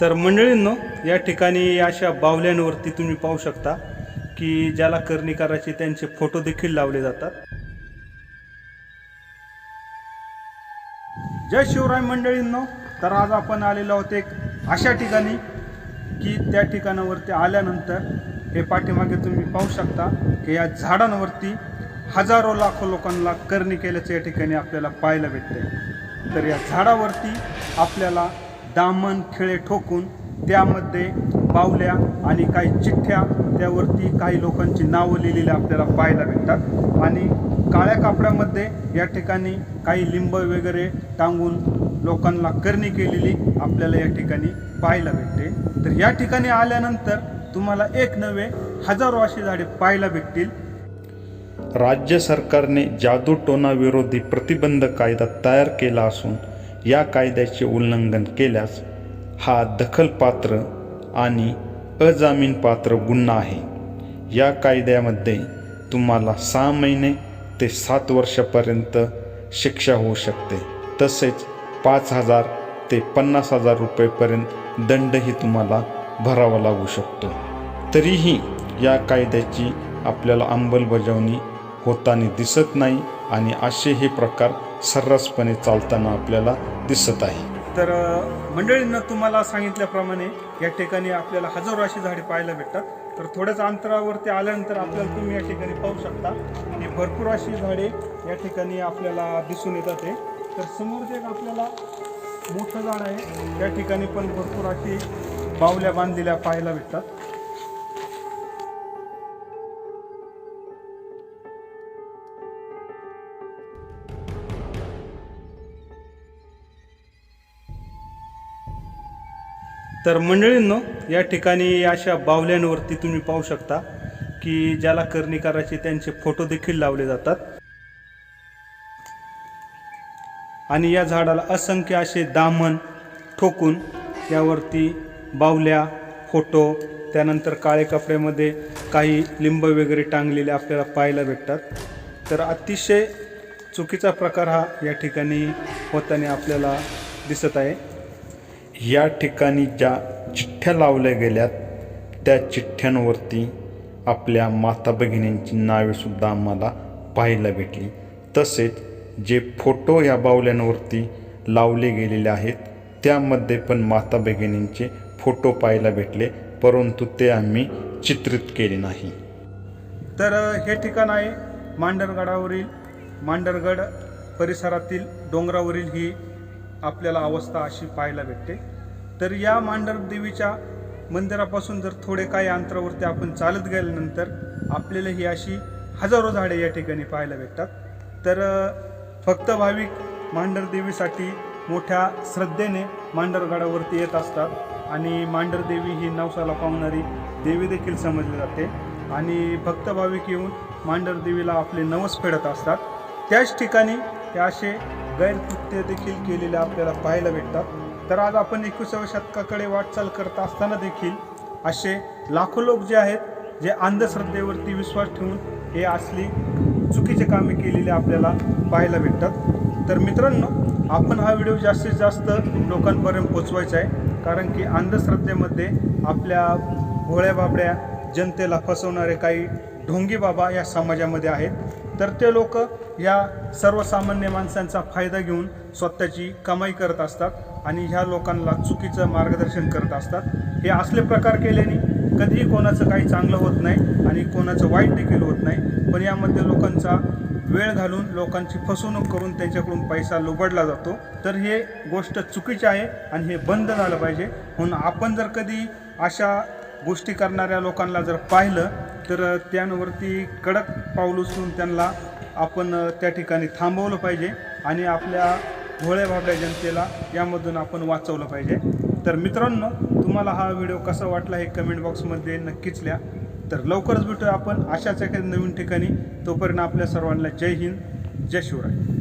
तर मंडळींनो या ठिकाणी अशा बावल्यांवरती तुम्ही पाहू शकता की ज्याला करणी त्यांचे फोटो देखील लावले जातात. जय शिवराय मंडळींनो तर आज आपण आलेलो आहोत एक अशा ठिकाणी की त्या ठिकाणावरती आल्यानंतर हे पाठीमागे तुम्ही पाहू शकता की या झाडांवरती हजारो लाखो लोकांना करणी केल्याचं या ठिकाणी आपल्याला पाहायला भेटते तर या झाडावरती आपल्याला दामन खिळे ठोकून त्यामध्ये बावल्या आणि काही चिठ्ठ्या त्यावरती काही लोकांची नावं लिहिलेली आपल्याला पाहायला भेटतात. आणि काळ्या कापडामध्ये या ठिकाणी काही लिंब वगैरे टांगून लोकांना करणी केलेली आपल्याला या ठिकाणी पाहायला भेटते. तर या ठिकाणी आल्यानंतर तुम्हाला एक नव्हे हजारो अशी झाडे पाहायला भेटतील. राज्य सरकारने जादू विरोधी प्रतिबंध कायदा तयार केला असून या कायद्याचे उल्लंघन केल्यास हा दखलपात्र आणि अजामीनपात्र गुन्हा आहे. या कायद्यामध्ये तुम्हाला सहा महिने ते सात वर्षापर्यंत शिक्षा होऊ शकते. तसेच पाच हजार ते पन्नास हजार रुपयेपर्यंत दंडही तुम्हाला भरावा लागू शकतो. तरीही या कायद्याची आपल्याला अंमलबजावणी होताना दिसत नाही आणि असे हे प्रकार सर्रासपणे चालताना आपल्याला दिसत आहे. तर मंडळींना तुम्हाला सांगितल्याप्रमाणे या ठिकाणी आपल्याला हजारो अशी झाडे पाहायला भेटतात. तर थोड्याच अंतरावरती आल्यानंतर आपल्याला तुम्ही या ठिकाणी पाहू शकता. की भरपूर अशी झाडे या ठिकाणी आपल्याला दिसून येतात आहे तर समोर एक आपल्याला मोठं झाड आहे त्या ठिकाणी पण भरपूर अशी बावल्या बांधलेल्या पाहायला भेटतात. तर मंडळींनो या ठिकाणी अशा बावल्यांवरती तुम्ही पाहू शकता की ज्याला कर्णिकाराचे त्यांचे फोटो देखील लावले जातात. आणि या झाडाला असंख्य असे दामन ठोकून यावरती बावल्या फोटो त्यानंतर काळे कपड्यामध्ये काही लिंब वगैरे टांगलेले आपल्याला पाहायला भेटतात. तर अतिशय चुकीचा प्रकार हा या ठिकाणी होताना आपल्याला दिसत आहे. या ठिकाणी ज्या चिठ्ठ्या लावल्या गेल्यात त्या चिठ्ठ्यांवरती आपल्या माता भगिनींची नावेसुद्धा आम्हाला पाहायला भेटली. तसेच जे फोटो या बावल्यांवरती लावले गेलेले आहेत त्यामध्ये पण माता भगिनींचे फोटो पाहायला भेटले परंतु ते आम्ही चित्रित केले नाही. तर हे ठिकाण आहे मांडरगडावरील. मांडरगड परिसरातील डोंगरावरील ही आपल्याला अवस्था अशी पाहायला भेटते. तर या मांडर देवीच्या मंदिरापासून जर थोडे काही अंतरावरती आपण चालत गेल्यानंतर आपल्याला ही अशी हजारो झाडे या ठिकाणी पाहायला भेटतात. तर फक्त भाविक मांडर देवीसाठी मोठ्या श्रद्धेने मांडरगडावरती येत असतात आणि मांडर देवी ही नवसाला पावणारी देवी देखील समजली जाते. आणि भक्त भाविक येऊन मांडर देवीला आपले नवस फेडत असतात. त्याच ठिकाणी हे असे गैरकृत्य देखील केलेले आपल्याला पाहायला भेटतात. तर आज आपण एकविसाव्या शतकाकडे वाटचाल करत असताना देखील असे लाखो लोक जे आहेत जे अंधश्रद्धेवरती विश्वास ठेवून हे असली चुकीचे कामे केलेले आपल्याला पाहायला भेटतात. तर मित्रांनो आपण हा व्हिडिओ जास्तीत जास्त लोकांपर्यंत पोचवायचा आहे कारण की अंधश्रद्धेमध्ये आपल्या भोळ्या बाबड्या जनतेला फसवणारे काही ढोंगी बाबा या समाजामध्ये आहेत. तर ते लोक या सर्वसामान्य माणसांचा फायदा घेऊन स्वतःची कमाई करत असतात आणि ह्या लोकांना चुकीचं मार्गदर्शन करत असतात. हे असले प्रकार केल्याने कधीही कोणाचं काही चांगलं होत नाही आणि कोणाचं वाईट देखील होत नाही. पण यामध्ये लोकांचा वेळ घालून लोकांची फसवणूक करून त्यांच्याकडून पैसा लुबडला जातो. तर हे गोष्ट चुकीची आहे आणि हे बंद झालं पाहिजे. म्हणून आपण जर कधी अशा गोष्टी करणाऱ्या लोकांना जर पाहिलं तर त्यांवरती कडक पाऊल उचलून त्यांना आपण त्या ठिकाणी थांबवलं पाहिजे आणि आपल्या भोळ्या भाबड्या जनतेला यामधून आपण वाचवलं पाहिजे. तर मित्रांनो तुम्हाला हा व्हिडिओ कसा वाटला हे कमेंट बॉक्समध्ये नक्कीच लिहा. तर लवकरच भेटूया आपण अशाच एखाद्या नवीन ठिकाणी. तोपर्यंत आपल्या सर्वांना जय हिंद जय शिवराय.